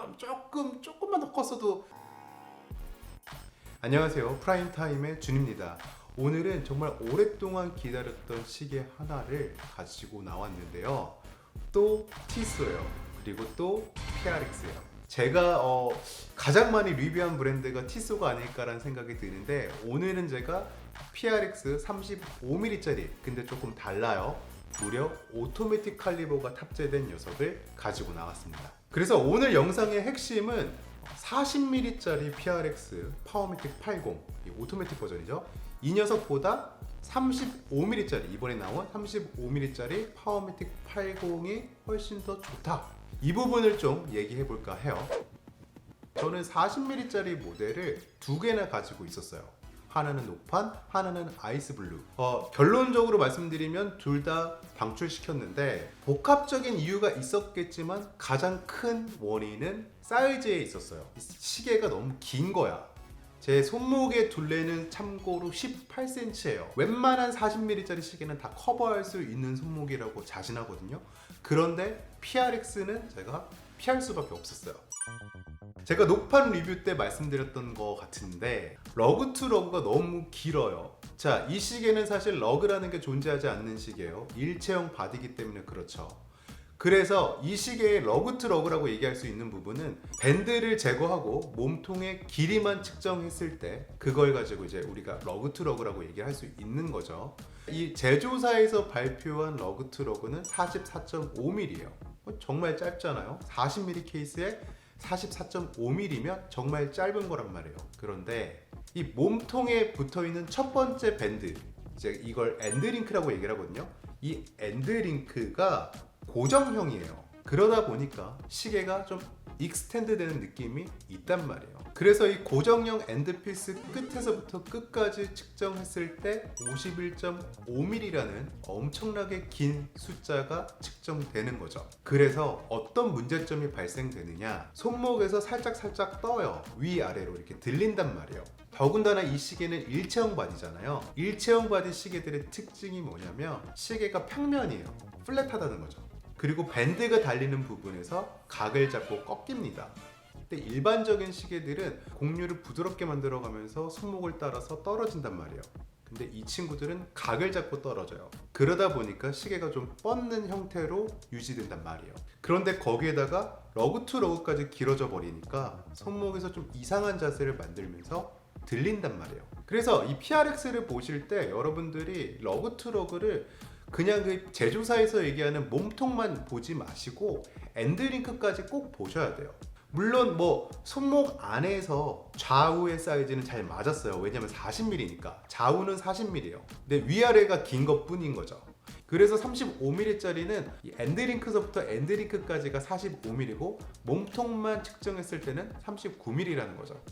조금 조금 조금만 더 컸어도. 안녕하세요. 프라임타임의 준입니다. 오늘은 정말 오랫동안 기다렸던 시계 하나를 가지고 나왔는데요. 또 티스예요. 그리고 또 PRX예요. 제가 어, 가장 많이 리뷰한 브랜드가 티소가 아닐까라는 생각이 드는데 오늘은 제가 PRX 35mm짜리 근데 조금 달라요 무려 오토매틱 칼리버가 탑재된 녀석을 가지고 나왔습니다 그래서 오늘 영상의 핵심은 40mm짜리 PRX 파워매틱 80, 이 오토매틱 버전이죠. 이 녀석보다 35mm짜리 이번에 나온 35mm짜리 파워매틱 80이 훨씬 더 좋다. 이 부분을 좀 얘기해 볼까 해요. 저는 40mm짜리 모델을 두 개나 가지고 있었어요. 하나는 녹판, 하나는 아이스 블루. 어, 결론적으로 말씀드리면 둘 다 방출시켰는데 복합적인 이유가 있었겠지만 가장 큰 원인은 사이즈에 있었어요. 이 시계가 너무 긴 거야. 제 손목의 둘레는 참고로 18cm예요. 웬만한 40mm짜리 시계는 다 커버할 수 있는 손목이라고 자신하거든요. 그런데 PRX는 제가 피할 수밖에 없었어요. 제가 녹판 리뷰 때 말씀드렸던 것 같은데 러그 투 러그가 너무 길어요. 자, 이 시계는 사실 러그라는 게 존재하지 않는 시계예요. 일체형 바디기 때문에 그렇죠. 그래서 이 시계의 러그 투 러그라고 얘기할 수 있는 부분은 밴드를 제거하고 몸통의 길이만 측정했을 때 그걸 가지고 이제 우리가 러그 투 러그라고 얘기할 수 있는 거죠. 이 제조사에서 발표한 러그 투 러그는 44.5mm예요. 정말 짧잖아요. 40mm 케이스에 44.5mm면 정말 짧은 거란 말이에요. 그런데 이 몸통에 붙어 있는 첫 번째 밴드, 이제 이걸 엔드링크라고 얘기를 하거든요. 이 엔드링크가 고정형이에요. 그러다 보니까 시계가 좀 익스텐드 되는 느낌이 있단 말이에요. 그래서 이 고정형 엔드피스 끝에서부터 끝까지 측정했을 때 51.5mm라는 엄청나게 긴 숫자가 측정되는 거죠. 그래서 어떤 문제점이 발생되느냐? 손목에서 살짝 살짝 떠요. 위아래로 이렇게 들린단 말이에요. 더군다나 이 시계는 일체형 바디잖아요. 일체형 바디 시계들의 특징이 뭐냐면 시계가 평면이에요. 플랫하다는 거죠. 그리고 밴드가 달리는 부분에서 각을 잡고 꺾입니다. 근데 일반적인 시계들은 곡류를 부드럽게 만들어가면서 손목을 따라서 떨어진단 말이에요. 근데 이 친구들은 각을 잡고 떨어져요. 그러다 보니까 시계가 좀 뻗는 형태로 유지된단 말이에요. 그런데 거기에다가 러그 투 러그까지 길어져 버리니까 손목에서 좀 이상한 자세를 만들면서 들린단 말이에요. 그래서 이 PRX를 보실 때 여러분들이 러그 투 러그를 그냥 그 제조사에서 얘기하는 몸통만 보지 마시고 엔드링크까지 꼭 보셔야 돼요. 물론 뭐 손목 안에서 좌우의 사이즈는 잘 맞았어요. 왜냐면 40mm니까 좌우는 40mm예요. 근데 위아래가 긴 것뿐인 거죠. 그래서 35mm짜리는 엔드링크서부터 엔드링크까지가 45mm고 몸통만 측정했을 때는 39mm라는 거죠.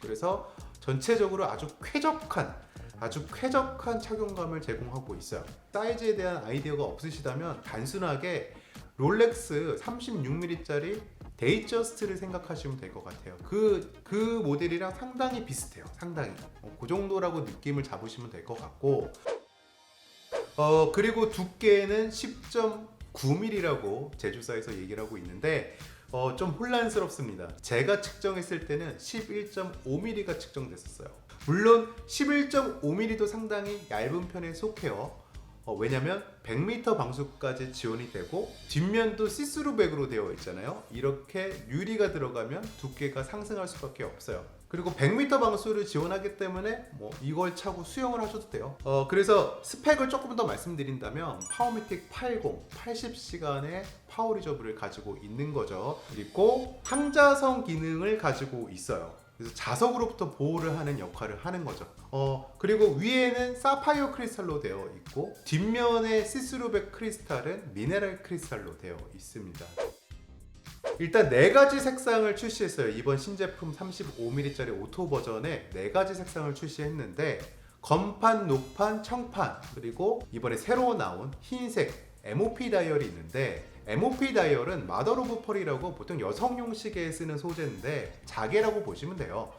그래서 전체적으로 아주 쾌적한 아주 쾌적한 착용감을 제공하고 있어요. 사이즈에 대한 아이디어가 없으시다면 단순하게 롤렉스 36mm짜리 데이저스트를 생각하시면 될 것 같아요. 그, 그 모델이랑 상당히 비슷해요. 상당히. 어, 그 정도라고 느낌을 잡으시면 될 것 같고. 어, 그리고 두께는 10.9mm라고 제조사에서 얘기를 하고 있는데, 어, 좀 혼란스럽습니다. 제가 측정했을 때는 11.5mm가 측정됐었어요. 물론 11.5mm도 상당히 얇은 편에 속해요. 어, 왜냐면 100m 방수까지 지원이 되고 뒷면도 시스루백으로 되어 있잖아요. 이렇게 유리가 들어가면 두께가 상승할 수밖에 없어요. 그리고 100m 방수를 지원하기 때문에 뭐 이걸 차고 수영을 하셔도 돼요. 어, 그래서 스펙을 조금 더 말씀드린다면 파워매틱 80 80시간의 파워 리저브를 가지고 있는 거죠. 그리고 항자성 기능을 가지고 있어요. 그래서 자석으로부터 보호를 하는 역할을 하는 거죠. 어, 그리고 위에는 사파이어 크리스탈로 되어 있고 뒷면의 시스루백 크리스탈은 미네랄 크리스탈로 되어 있습니다. 일단 네 가지 색상을 출시했어요. 이번 신제품 35mm짜리 오토 버전에 네 가지 색상을 출시했는데 검판, 녹판, 청판 그리고 이번에 새로 나온 흰색 MOP 다이얼이 있는데 MOP 다이얼은 마더 오브 펄이라고 보통 여성용 시계에 쓰는 소재인데 자개라고 보시면 돼요.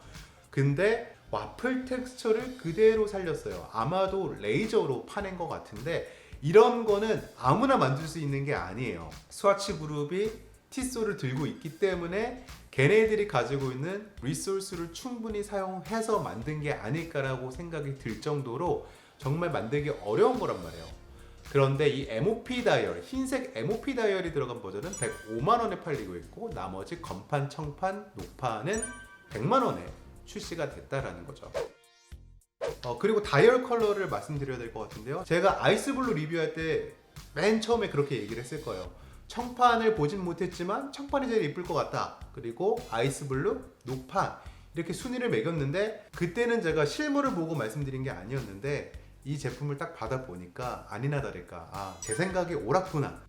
근데 와플 텍스처를 그대로 살렸어요. 아마도 레이저로 파낸 것 같은데 이런 거는 아무나 만들 수 있는 게 아니에요. 스와치 그룹이 티소를 들고 있기 때문에 걔네들이 가지고 있는 리소스를 충분히 사용해서 만든 게 아닐까라고 생각이 들 정도로 정말 만들기 어려운 거란 말이에요. 그런데 이 MOP 다이얼, 흰색 MOP 다이얼이 들어간 버전은 105만 원에 팔리고 있고 나머지 건판, 청판, 녹판은 100만 원에 출시가 됐다라는 거죠. 어, 그리고 다이얼 컬러를 말씀드려야 될 것 같은데요. 제가 아이스블루 리뷰할 때 맨 처음에 그렇게 얘기를 했을 거예요. 청판을 보진 못했지만 청판이 제일 이쁠 것 같다. 그리고 아이스블루, 녹판 이렇게 순위를 매겼는데 그때는 제가 실물을 보고 말씀드린 게 아니었는데 이 제품을 딱 받아보니까 아니나 다를까 아, 제 생각이 옳았구나.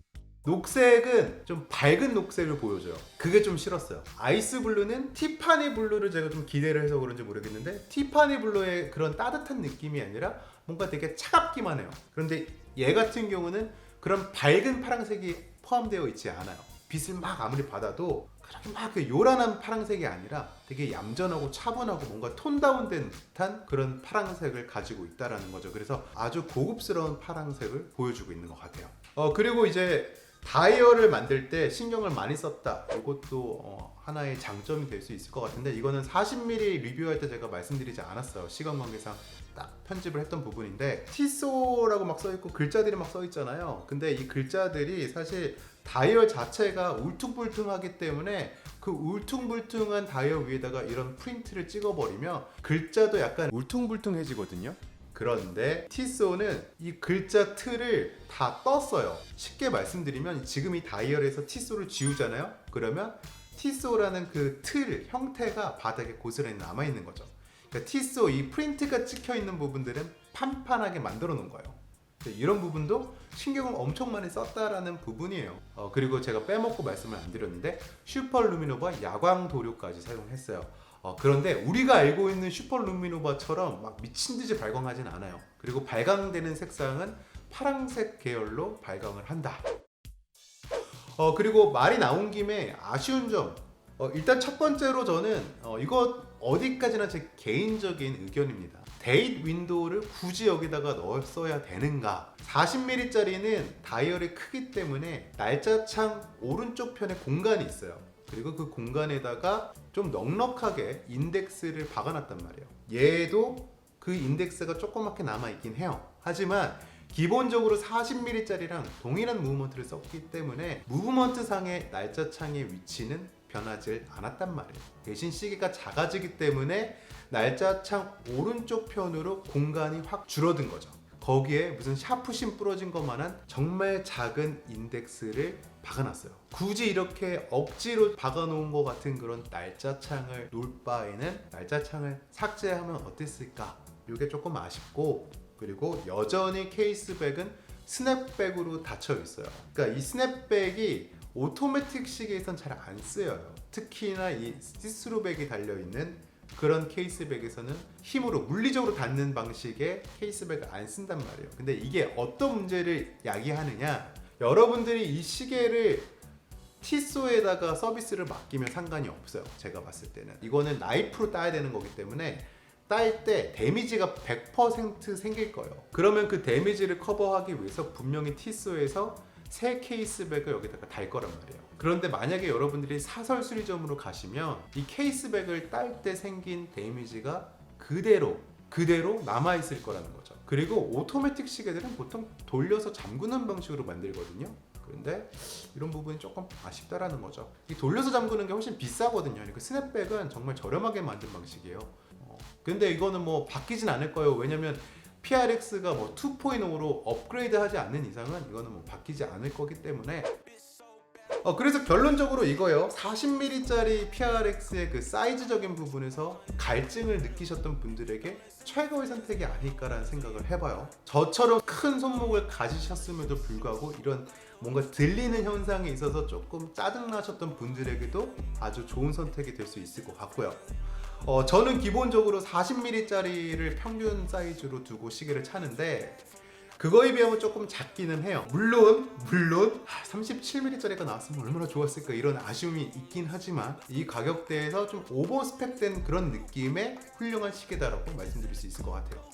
녹색은 좀 밝은 녹색을 보여줘요. 그게 좀 싫었어요. 아이스 블루는 티파니 블루를 제가 좀 기대를 해서 그런지 모르겠는데 티파니 블루의 그런 따뜻한 느낌이 아니라 뭔가 되게 차갑기만 해요. 그런데 얘 같은 경우는 그런 밝은 파란색이 포함되어 있지 않아요. 빛을 막 아무리 받아도 막그 요란한 파란색이 아니라 되게 얌전하고 차분하고 뭔가 톤 다운된 듯한 그런 파란색을 가지고 있다라는 거죠. 그래서 아주 고급스러운 파란색을 보여주고 있는 것 같아요. 어 그리고 이제 다이얼을 만들 때 신경을 많이 썼다. 이것도 어, 하나의 장점이 될 수 있을 것 같은데 이거는 40mm 리뷰할 때 제가 말씀드리지 않았어요. 시간 관계상 딱 편집을 했던 부분인데 티소라고 막 써 있고 글자들이 막 써 있잖아요. 근데 이 글자들이 사실 다이얼 자체가 울퉁불퉁하기 때문에 그 울퉁불퉁한 다이얼 위에다가 이런 프린트를 찍어버리면 글자도 약간 울퉁불퉁해지거든요. 그런데 티소는 이 글자 틀을 다 떴어요. 쉽게 말씀드리면 지금 이 다이얼에서 티소를 지우잖아요. 그러면 티소라는 그 틀 형태가 바닥에 고스란히 남아 있는 거죠. 그러니까 티소 이 프린트가 찍혀 있는 부분들은 판판하게 만들어 놓은 거예요. 이런 부분도 신경을 엄청 많이 썼다라는 부분이에요. 어, 그리고 제가 빼먹고 말씀을 안 드렸는데 슈퍼 루미노바 야광 도료까지 사용했어요. 어, 그런데 우리가 알고 있는 슈퍼 루미노바처럼 막 미친 듯이 발광하진 않아요. 그리고 발광되는 색상은 파란색 계열로 발광을 한다. 어, 그리고 말이 나온 김에 아쉬운 점. 어, 일단 첫 번째로 저는 어, 이거 어디까지나 제 개인적인 의견입니다. 데이트 윈도우를 굳이 여기다가 넣었어야 되는가? 40mm짜리는 다이얼이 크기 때문에 날짜창 오른쪽 편에 공간이 있어요. 그리고 그 공간에다가 좀 넉넉하게 인덱스를 박아놨단 말이에요. 얘도 그 인덱스가 조그맣게 남아있긴 해요. 하지만 기본적으로 40mm짜리랑 동일한 무브먼트를 썼기 때문에 무브먼트 상의 날짜 창의 위치는 변하지 않았단 말이에요. 대신 시계가 작아지기 때문에 날짜 창 오른쪽 편으로 공간이 확 줄어든 거죠. 거기에 무슨 샤프심 부러진 것만한 정말 작은 인덱스를 박아놨어요. 굳이 이렇게 억지로 박아놓은 것 같은 그런 날짜 창을 놓을 바에는 날짜 창을 삭제하면 어땠을까? 이게 조금 아쉽고 그리고 여전히 케이스백은 스냅백으로 닫혀 있어요. 그러니까 이 스냅백이 오토매틱 시계에선 잘 안 쓰여요. 특히나 이 시스루백이 달려 있는 그런 케이스백에서는 힘으로 물리적으로 닫는 방식의 케이스백을 안 쓴단 말이에요. 근데 이게 어떤 문제를 야기하느냐? 여러분들이 이 시계를 티소에다가 서비스를 맡기면 상관이 없어요. 제가 봤을 때는 이거는 나이프로 따야 되는 거기 때문에 딸 때 데미지가 100% 생길 거예요. 그러면 그 데미지를 커버하기 위해서 분명히 티소에서 새 케이스백을 여기다가 달 거란 말이에요. 그런데 만약에 여러분들이 사설 수리점으로 가시면 이 케이스백을 딸 때 생긴 데미지가 그대로 그대로 남아 있을 거라는 거죠. 그리고 오토매틱 시계들은 보통 돌려서 잠그는 방식으로 만들거든요. 그런데 이런 부분이 조금 아쉽다라는 거죠. 이 돌려서 잠그는 게 훨씬 비싸거든요. 그러니까 스냅백은 정말 저렴하게 만든 방식이에요. 어, 근데 이거는 뭐 바뀌진 않을 거예요. 왜냐면 PRX가 뭐 2.0로 업그레이드 하지 않는 이상은 이거는 뭐 바뀌지 않을 거기 때문에. 어 그래서 결론적으로 이거요. 40mm짜리 PRX의 그 사이즈적인 부분에서 갈증을 느끼셨던 분들에게 최고의 선택이 아닐까라는 생각을 해봐요. 저처럼 큰 손목을 가지셨음에도 불구하고 이런 뭔가 들리는 현상에 있어서 조금 짜증나셨던 분들에게도 아주 좋은 선택이 될 수 있을 것 같고요 어, 저는 기본적으로 40mm짜리를 평균 사이즈로 두고 시계를 차는데 그거에 비하면 조금 작기는 해요. 물론 물론 37mm짜리가 나왔으면 얼마나 좋았을까 이런 아쉬움이 있긴 하지만 이 가격대에서 좀 오버 스펙된 그런 느낌의 훌륭한 시계다라고 말씀드릴 수 있을 것 같아요.